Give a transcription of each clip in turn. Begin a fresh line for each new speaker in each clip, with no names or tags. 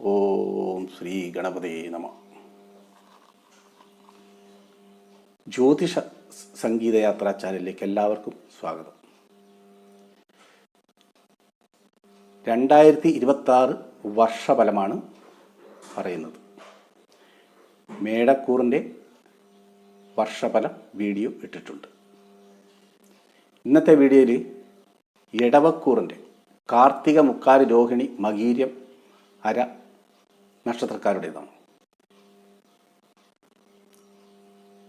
ഓം ശ്രീ ഗണപതേ നമ. ജ്യോതിഷ സംഗീതയാത്രാ ചാനലിലേക്ക് എല്ലാവർക്കും സ്വാഗതം. രണ്ടായിരത്തി ഇരുപത്തി ആറ് വർഷഫലമാണ് പറയുന്നത്. മേടക്കൂറിന്റെ വർഷഫലം വീഡിയോ ഇട്ടിട്ടുണ്ട്. ഇന്നത്തെ വീഡിയോയിൽ ഇടവക്കൂറിന്റെ കാർത്തിക മുക്കാൽ രോഹിണി മകീര്യം അര നക്ഷത്രക്കാരുടേതാണ്.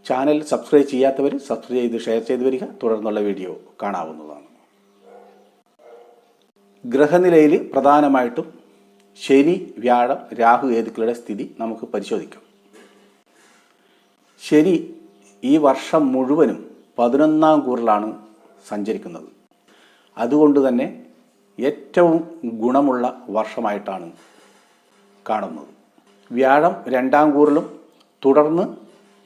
ചാനൽ സബ്സ്ക്രൈബ് ചെയ്യാത്തവർ സബ്സ്ക്രൈബ് ചെയ്ത് ഷെയർ ചെയ്ത് വരിക. തുടർന്നുള്ള വീഡിയോ കാണാവുന്നതാണ്. ഗ്രഹനിലയിൽ പ്രധാനമായിട്ടും ശനി വ്യാഴം രാഹു ഏതുക്കളുടെ സ്ഥിതി നമുക്ക് പരിശോധിക്കാം. ശനി ഈ വർഷം മുഴുവനും പതിനൊന്നാം കൂറിലാണ് സഞ്ചരിക്കുന്നത്. അതുകൊണ്ട് തന്നെ ഏറ്റവും ഗുണമുള്ള വർഷമായിട്ടാണ് കാണുന്നത്. വ്യാഴം രണ്ടാം കൂറിലും തുടർന്ന്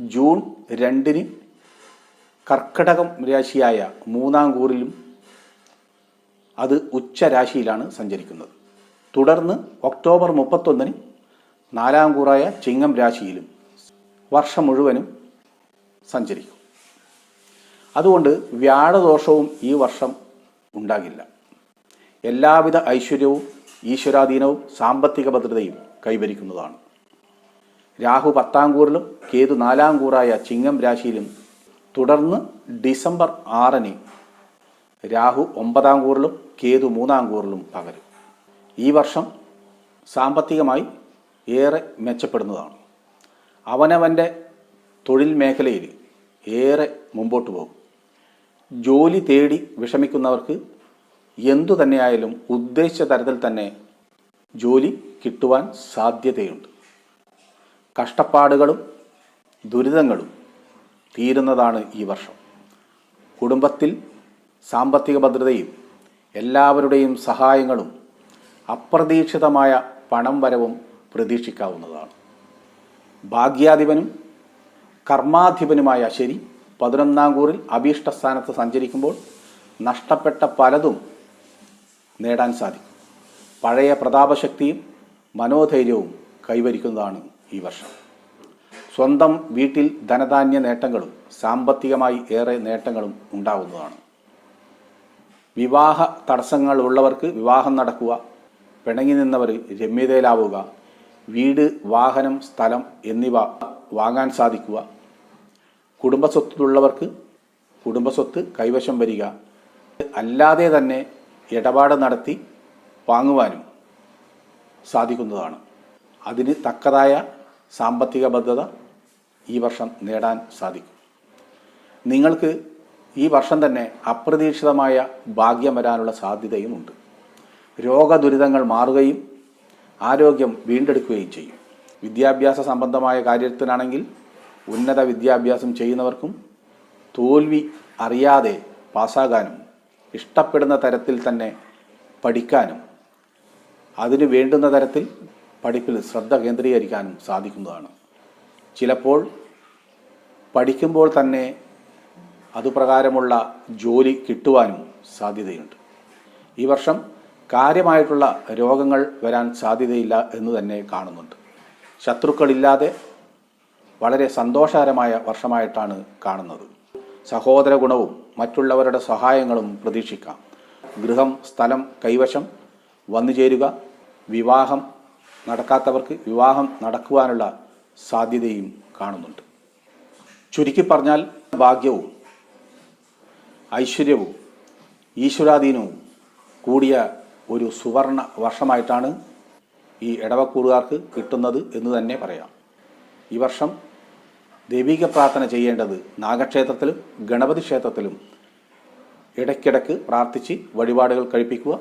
ജൂൺ രണ്ടിന് കർക്കടകം രാശിയായ മൂന്നാം കൂറിലും അത് ഉച്ചരാശിയിലാണ് സഞ്ചരിക്കുന്നത്. തുടർന്ന് ഒക്ടോബർ മുപ്പത്തൊന്നിന് നാലാം കൂറായ ചിങ്ങം രാശിയിലും വർഷം മുഴുവനും സഞ്ചരിക്കും. അതുകൊണ്ട് വ്യാഴദോഷവും ഈ വർഷം ഉണ്ടാകില്ല. എല്ലാവിധ ഐശ്വര്യവും ഈശ്വരാധീനവും സാമ്പത്തിക ഭദ്രതയും കൈവരിക്കുന്നതാണ്. രാഹു പത്താം കൂറിലും കേതു നാലാം കൂറായ ചിങ്ങം രാശിയിലും തുടർന്ന് ഡിസംബർ ആറിന് രാഹു ഒമ്പതാം കൂറിലും കേതു മൂന്നാം കൂറിലും പകരും. ഈ വർഷം സാമ്പത്തികമായി ഏറെ മെച്ചപ്പെടുന്നതാണ്. അവനവന്റെ തൊഴിൽ മേഖലയിൽ ഏറെ മുമ്പോട്ട് പോകും. ജോലി തേടി വിഷമിക്കുന്നവർക്ക് എന്തു തന്നെയായാലും ഉദ്ദേശിച്ച തരത്തിൽ തന്നെ ജോലി കിട്ടുവാൻ സാധ്യതയുണ്ട്. കഷ്ടപ്പാടുകളും ദുരിതങ്ങളും തീരുന്നതാണ് ഈ വർഷം. കുടുംബത്തിൽ സാമ്പത്തിക ഭദ്രതയും എല്ലാവരുടെയും സഹായങ്ങളും അപ്രതീക്ഷിതമായ പണം വരവും പ്രതീക്ഷിക്കാവുന്നതാണ്. ഭാഗ്യാധിപനും കർമാധിപനുമായ ശരി പതിനൊന്നാം കൂറിൽ അഭീഷ്ടസ്ഥാനത്ത് സഞ്ചരിക്കുമ്പോൾ നഷ്ടപ്പെട്ട പലതും നേടാൻ സാധിക്കും. പഴയ പ്രതാപശക്തിയും മനോധൈര്യവും കൈവരിക്കുന്നതാണ് ഈ വർഷം. സ്വന്തം വീട്ടിൽ ധനധാന്യ നേട്ടങ്ങളും സാമ്പത്തികമായി ഏറെ നേട്ടങ്ങളും ഉണ്ടാകുന്നതാണ് വിവാഹ തടസ്സങ്ങൾ ഉള്ളവർക്ക് വിവാഹം നടക്കുക പിണങ്ങി നിന്നവർ രമ്യതയിലാവുക വീട് വാഹനം സ്ഥലം എന്നിവ വാങ്ങാൻ സാധിക്കുക കുടുംബസ്വത്തുള്ളവർക്ക് കുടുംബസ്വത്ത് കൈവശം വരിക അല്ലാതെ തന്നെ ഇടപാട് നടത്തി വാങ്ങുവാനും സാധിക്കുന്നതാണ്. അതിന് തക്കതായ സാമ്പത്തിക ബദ്ധത ഈ വർഷം നേടാൻ സാധിക്കും. നിങ്ങൾക്ക് ഈ വർഷം തന്നെ അപ്രതീക്ഷിതമായ ഭാഗ്യം വരാനുള്ള സാധ്യതയുമുണ്ട് രോഗദുരിതങ്ങൾ മാറുകയും ആരോഗ്യം വീണ്ടെടുക്കുകയും ചെയ്യും. വിദ്യാഭ്യാസ സംബന്ധമായ കാര്യത്തിനാണെങ്കിൽ ഉന്നത വിദ്യാഭ്യാസം ചെയ്യുന്നവർക്കും തോൽവി അറിയാതെ പാസ്സാകാനും ഇഷ്ടപ്പെടുന്ന തരത്തിൽ തന്നെ പഠിക്കാനും അതിന് വേണ്ടുന്ന തരത്തിൽ പഠിപ്പിൽ ശ്രദ്ധ കേന്ദ്രീകരിക്കാനും സാധിക്കുന്നതാണ്. ചിലപ്പോൾ പഠിക്കുമ്പോൾ തന്നെ അതുപ്രകാരമുള്ള ജോലി കിട്ടുവാനും സാധ്യതയുണ്ട്. ഈ വർഷം കാര്യമായിട്ടുള്ള രോഗങ്ങൾ വരാൻ സാധ്യതയില്ല എന്ന് തന്നെ കാണുന്നുണ്ട്. ശത്രുക്കളില്ലാതെ വളരെ സന്തോഷകരമായ വർഷമായിട്ടാണ് കാണുന്നത്. സഹോദര ഗുണവും മറ്റുള്ളവരുടെ സഹായങ്ങളും പ്രതീക്ഷിക്കാം. ഗൃഹം സ്ഥലം കൈവശം വന്നു ചേരുക വിവാഹം നടക്കാത്തവർക്ക് വിവാഹം നടക്കുവാനുള്ള സാധ്യതയും കാണുന്നുണ്ട്. ചുരുക്കി പറഞ്ഞാൽ ഭാഗ്യവും ഐശ്വര്യവും ഈശ്വരാധീനവും കൂടിയ ഒരു സുവർണ വർഷമായിട്ടാണ് ഈ ഇടവക്കൂറുകാർക്ക് കിട്ടുന്നത് എന്ന് തന്നെ പറയാം. ഈ വർഷം ദൈവിക പ്രാർത്ഥന ചെയ്യേണ്ടത് നാഗക്ഷേത്രത്തിലും ഗണപതി ക്ഷേത്രത്തിലും ഇടയ്ക്കിടയ്ക്ക് പ്രാർത്ഥിച്ച് വഴിപാടുകൾ കഴിപ്പിക്കുക.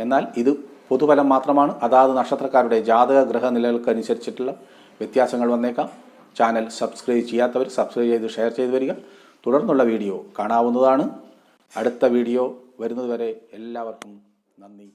എന്നാൽ ഇത് പൊതുഫലം മാത്രമാണ്. അതാത് നക്ഷത്രക്കാരുടെ ജാതക ഗ്രഹ നിലകൾക്കനുസരിച്ചിട്ടുള്ള വ്യത്യാസങ്ങൾ വന്നേക്കാം. ചാനൽ സബ്സ്ക്രൈബ് ചെയ്യാത്തവർ സബ്സ്ക്രൈബ് ചെയ്ത് ഷെയർ ചെയ്ത് വരിക. തുടർന്നുള്ള വീഡിയോ കാണാവുന്നതാണ്. അടുത്ത വീഡിയോ വരുന്നതുവരെ എല്ലാവർക്കും നന്ദി.